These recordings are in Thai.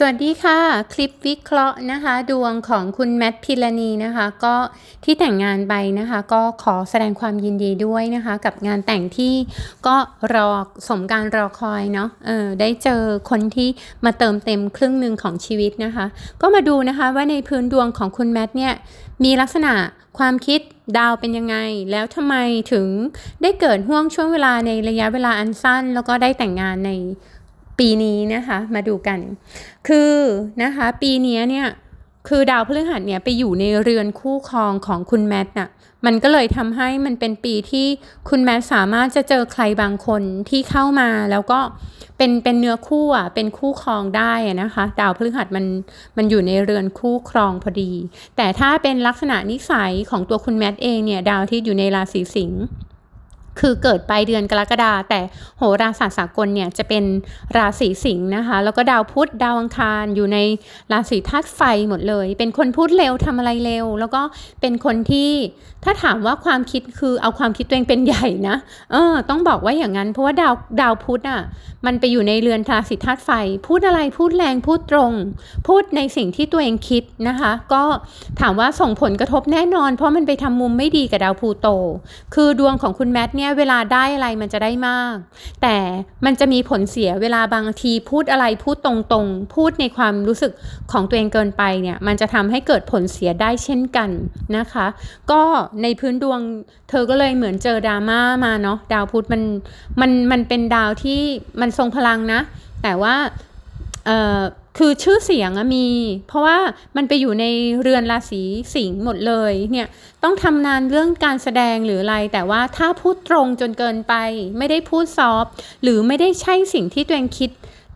สวัสดีค่ะ คลิปวิเคราะห์นะคะ ดวงของคุณแมทพิลานีนะคะ ก็ที่แต่งงานไปนะคะ ก็ขอแสดงความยินดีด้วยนะคะ กับงานแต่งที่ก็รอสมการรอคอยเนาะเออได้เจอคนที่มาเติมเต็มครึ่งหนึ่งของชีวิตนะคะ ก็มาดูนะคะว่าในพื้นดวงของคุณแมทเนี่ยมีลักษณะความคิดดาวเป็นยังไง แล้วทำไมถึงได้เกิดห่วงช่วงเวลาในระยะเวลาอันสั้น แล้วก็ได้แต่งงานใน ปีนี้นะคะมาดูกัน คือนะคะปีนี้เนี่ยคือดาวพฤหัสเนี่ยไปอยู่ในเรือนคู่ครองของคุณแมทน่ะ มันก็เลยทำให้มันเป็นปีที่คุณแมทสามารถจะเจอใครบางคนที่เข้ามาแล้วก็เป็นเป็นเนื้อคู่อะเป็นคู่ครองได้นะคะ ดาวพฤหัสมันมันอยู่ในเรือนคู่ครองพอดี แต่ถ้าเป็นลักษณะนิสัยของตัวคุณแมทเองเนี่ย ดาวที่อยู่ในราศีสิงห์ คือเกิดปลายเดือนกรกฎาแต่โหราศาสตร์สากลเนี่ยจะเป็นราศีสิงห์นะคะ แล้วก็ดาวพุธดาวอังคารอยู่ในราศีธาตุไฟหมดเลย เป็นคนพูดเร็วทำอะไรเร็ว แล้วก็เป็นคนที่ถ้าถามว่าความคิดคือเอาความคิดตัวเองเป็นใหญ่นะเออต้องบอกว่าอย่างนั้น เพราะว่าดาวดาวพุธอะมันไปอยู่ในเรือนราศีธาตุไฟ พูดอะไรพูดแรงพูดตรง พูดในสิ่งที่ตัวเองคิดนะคะ ก็ถามว่าส่งผลกระทบแน่นอน เพราะมันไปทำมุมไม่ดีกับดาวพูโต คือดวงของคุณแมทเนี่ยเวลาได้อะไรมันจะได้มาก แต่มันจะมีผลเสียเวลาบางทีพูดอะไรพูดตรงๆ พูดในความรู้สึกของตัวเองเกินไปเนี่ยมันจะทำให้เกิดผลเสียได้เช่นกันนะคะ ก็ในพื้นดวงเธอก็เลยเหมือนเจอดราม่ามาเนาะดาวพุธมันมันมันเป็นดาวที่มันทรงพลังนะ แต่ว่าเอ่อ คือชื่อเสียงมี เพราะว่ามันไปอยู่ในเรือนราศีสิงห์หมดเลยเนี่ยต้องทำนานเรื่องการแสดงหรืออะไร แต่ว่าถ้าพูดตรงจนเกินไป ไม่ได้พูดซอฟหรือไม่ได้ใช่สิ่งที่ตัวเองคิด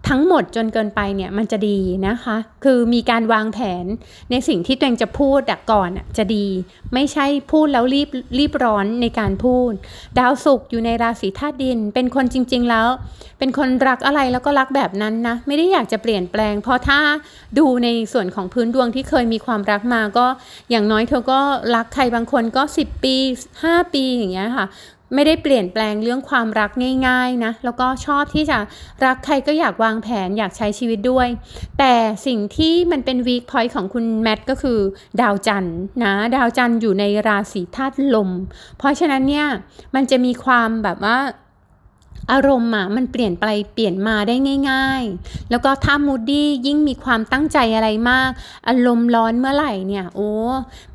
ทั้งหมดจนเกินไปเนี่ยมันจะดีนะคะ คือมีการวางแผนในสิ่งที่ตัวเองจะพูดก่อนจะดี ไม่ใช่พูดแล้วรีบรีบร้อนในการพูด ดาวศุกร์อยู่ในราศีธาตุดิน เป็นคนจริง ๆแล้ว เป็นคนรักอะไรแล้วก็รักแบบนั้นนะ ไม่ได้อยากจะเปลี่ยนแปลง เพราะถ้าดูในส่วนของพื้นดวงที่เคยมีความรักมาก็อย่างน้อยเธอก็รักใครบางคนก็ 10 ปี 5 ปีอย่างเงี้ยค่ะ ไม่ได้เปลี่ยนแปลงเรื่องความรักง่ายๆนะแล้วก็ชอบที่จะรักใครก็อยากวางแผนอยากใช้ชีวิตด้วย แต่สิ่งที่มันเป็นวีคพอยต์ของคุณแมทก็คือ ดาวจันทร์นะดาวจันทร์อยู่ในราศีธาตุลม เพราะฉะนั้นเนี่ยมันจะมีความแบบว่า อารมณ์อะมันเปลี่ยนไปเปลี่ยนมาได้ง่าย ๆ แล้วก็ถ้ามูดดี้ยิ่งมีความตั้งใจอะไรมาก อารมณ์ร้อนเมื่อไหร่เนี่ยโอ้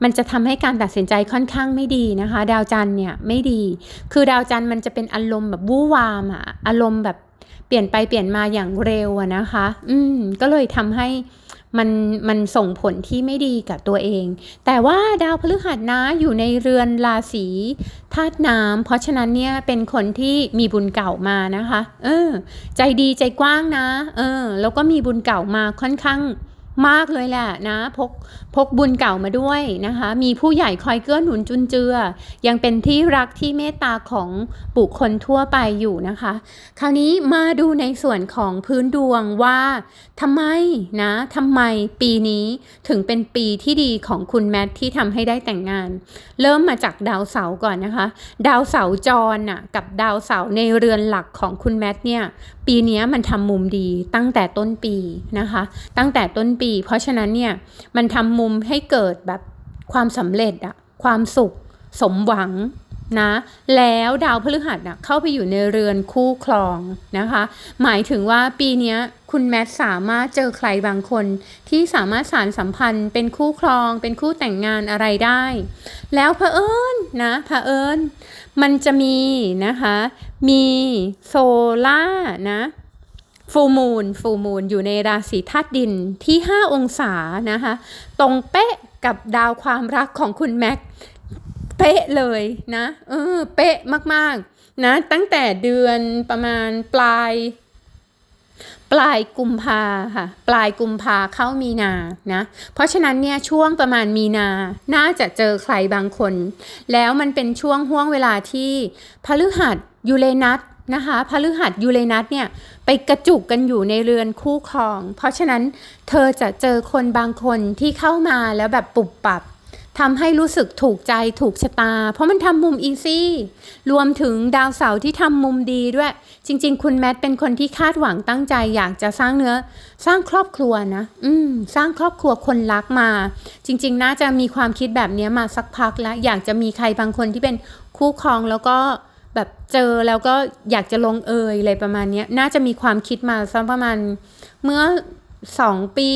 มันจะทำให้การตัดสินใจค่อนข้างไม่ดีนะคะ ดาวจันเนี่ยไม่ดี คือดาวจันมันจะเป็นอารมณ์แบบวู่วามอะอารมณ์แบบเปลี่ยนไปเปลี่ยนมาอย่างเร็วอะนะคะ อืมก็เลยทำให้ มันมันส่งผลที่ไม่ดีกับตัวเอง แต่ว่าดาวพฤหัสนะอยู่ในเรือนราศีธาตุน้ำเพราะฉะนั้นเนี่ยเป็นคนที่มีบุญเก่ามานะคะ เออ ใจดีใจกว้างนะ เออ แล้วก็มีบุญเก่ามาค่อนข้าง มากเลยแหละนะพกพกบุญเก่ามาด้วยนะคะ มีผู้ใหญ่คอยเกื้อหนุนจุนเจือ ยังเป็นที่รักที่เมตตาของบุคคลทั่วไปอยู่นะคะ คราวนี้มาดูในส่วนของพื้นดวงว่าทำไมนะทำไมปีนี้ถึงเป็นปีที่ดีของคุณแมทที่ทำให้ได้แต่งงาน เริ่มมาจากดาวเสาร์ก่อนนะคะ ดาวเสาร์จรน่ะกับดาวเสาร์ในเรือนหลักของคุณแมทเนี่ยปีนี้มันทำมุมดีตั้งแต่ต้นปีนะคะ ตั้งแต่ต้นปี เพราะฉะนั้นเนี่ยมันทำมุมให้เกิดแบบความสำเร็จอะความสุข สมหวัง นะ แล้วดาวพฤหัสนะเข้าไปอยู่ในเรือนคู่ครองนะคะ หมายถึงว่าปีนี้คุณแมทสามารถเจอใครบางคน ที่สามารถสารสัมพันธ์เป็นคู่ครองเป็นคู่แต่งงานอะไรได้ แล้วเผอิญนะเผอิญมันจะมีนะคะ มีโซล่านะฟูมูลฟูมูลอยู่ในราศีธาตุดินที่ 5 องศานะคะ ตรงเป๊ะกับดาวความรักของคุณแม็ก เป๊ะเลยนะเออเป๊ะมากๆนะตั้งแต่เดือนประมาณปลาย ปลายกุมภาค่ะ ปลายกุมภาเข้ามีนานะ เพราะฉะนั้นเนี่ยช่วงประมาณมีนา น่าจะเจอใครบางคน แล้วมันเป็นช่วงห่วงเวลาที่พฤหัสยูเรนัสนะคะพฤหัสยูเรนัสเนี่ยไปกระจุกกันอยู่ในเรือนคู่ครอง เพราะฉะนั้นเธอจะเจอคนบางคนที่เข้ามาแล้วแบบปุบปับ ทำให้รู้สึกถูกใจถูกชะตา เพราะมันทำมุมอีซี่รวมถึงดาวเสาร์ที่ทำมุมดีด้วย จริง ๆ คุณแมทเป็นคนที่คาดหวังตั้งใจอยากจะสร้างเนื้อ สร้างครอบครัวนะ อืม สร้างครอบครัวคนรักมา จริง ๆ น่าจะมีความคิดแบบนี้มาสักพักแล้ว อยากจะมีใครบางคนที่เป็นคู่ครองแล้วก็แบบเจอแล้วก็อยากจะลงเอยอะไรประมาณนี้น่าจะมีความคิดมาสักประมาณเมื่อ สองปี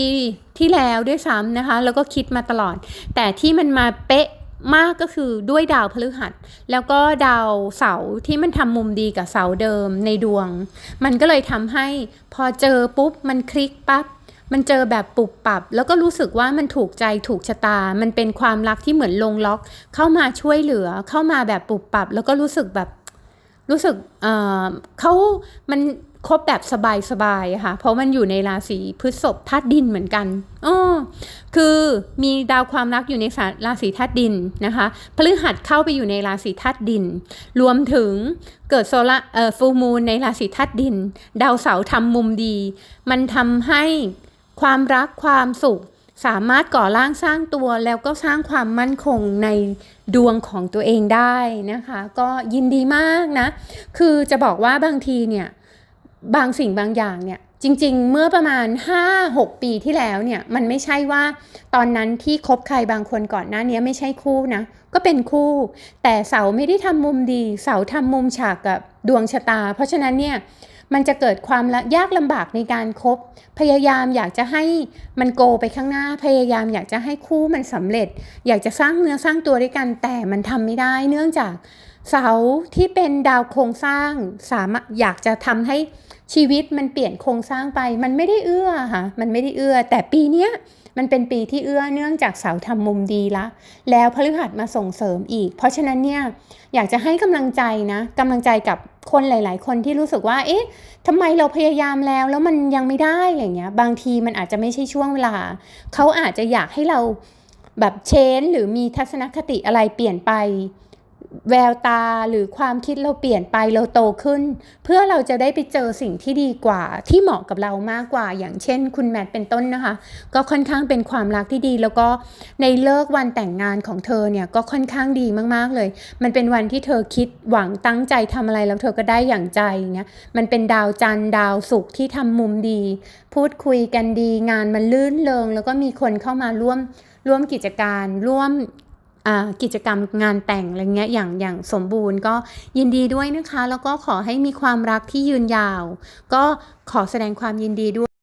ที่แล้วด้วยซ้ำนะคะ แล้วก็คิดมาตลอด แต่ที่มันมาเป๊ะมากก็คือด้วยดาวพฤหัส แล้วก็ดาวเสาร์ที่มันทำมุมดีกับเสาเดิมในดวง มันก็เลยทำให้พอเจอปุ๊บ มันคลิกปั๊บมันเจอแบบปุบปับ แล้วก็รู้สึกว่ามันถูกใจถูกชะตา มันเป็นความรักที่เหมือนลงล็อก เข้ามาช่วยเหลือเข้ามาแบบปุบปับ แล้วก็รู้สึกแบบรู้สึกเเขามัน คบแบบสบายๆค่ะ เพราะมันอยู่ในราศีพฤษภธาตุดินเหมือนกันอ๋อคือมีดาวความรักอยู่ในราศีธาตุดินนะคะพฤหัสเข้าไปอยู่ในราศีธาตุดิน รวมถึงเกิดโซลาเอ่อฟูมูลในราศีธาตุดิน ดาวเสาร์ทำมุมดี มันทำให้ความรักความสุขสามารถก่อร่างสร้างตัวแล้วก็สร้างความมั่นคงในดวงของตัวเองได้นะคะ ก็ยินดีมากนะ คือจะบอกว่าบางทีเนี่ย บางสิ่งบางอย่างเนี่ยจริงๆ เมื่อประมาณ 5-6 ปีที่แล้วเนี่ยมันไม่ใช่ว่าตอนนั้นที่คบใครบางคนก่อนหน้านี้ไม่ใช่คู่นะ ก็เป็นคู่ แต่เสาไม่ได้ทำมุมดี เสาทำมุมฉากกับดวงชะตา เพราะฉะนั้นเนี่ยมันจะเกิดความยากลำบากในการครบ พยายามอยากจะให้มันโกไปข้างหน้า พยายามอยากจะให้คู่มันสำเร็จ อยากจะสร้างเนื้อสร้างตัวด้วยกัน แต่มันทำไม่ได้เนื่องจากเสาที่เป็นดาวโครงสร้างสามารถอยากจะทำให้ ชีวิตมันเปลี่ยนโครงสร้างไป มันไม่ได้เอื้อค่ะ มันไม่ได้เอื้อ แต่ปีเนี้ยมันเป็นปีที่เอื้อเนื่องจากเสาทำมุมดีละ แล้วพฤหัสมาส่งเสริมอีก เพราะฉะนั้นเนี่ยอยากจะให้กำลังใจนะกำลังใจกับคนหลาย ๆ คนที่รู้สึกว่า เอ๊ะทำไมเราพยายามแล้ว แล้วมันยังไม่ได้อะไรเงี้ย บางทีมันอาจจะไม่ใช่ช่วงเวลา เขาอาจจะอยากให้เราแบบเชนหรือมีทัศนคติอะไรเปลี่ยนไป แววตาหรือความคิดเราเปลี่ยนไปเราโตขึ้น เพื่อเราจะได้ไปเจอสิ่งที่ดีกว่าที่เหมาะกับเรามากกว่า อย่างเช่น คุณแมทเป็นต้นนะคะ ก็ค่อนข้างเป็นความรักที่ดี แล้วก็ในเลิกวันแต่งงานของเธอเนี่ยก็ค่อนข้างดีมากๆเลย มันเป็นวันที่เธอคิดหวังตั้งใจทำอะไรแล้วเธอก็ได้อย่างใจเงี้ยมันเป็นดาวจันทร์ดาวศุกร์ที่ทำมุมดี พูดคุยกันดี งานมันลื่นเลงแล้วก็มีคนเข้ามาร่วมร่วมกิจการร่วม กิจกรรมงานแต่งอะไรเงี้ยอย่างอย่างสมบูรณ์ก็ยินดีด้วยนะคะ แล้วก็ขอให้มีความรักที่ยืนยาว ก็ขอแสดงความยินดีด้วย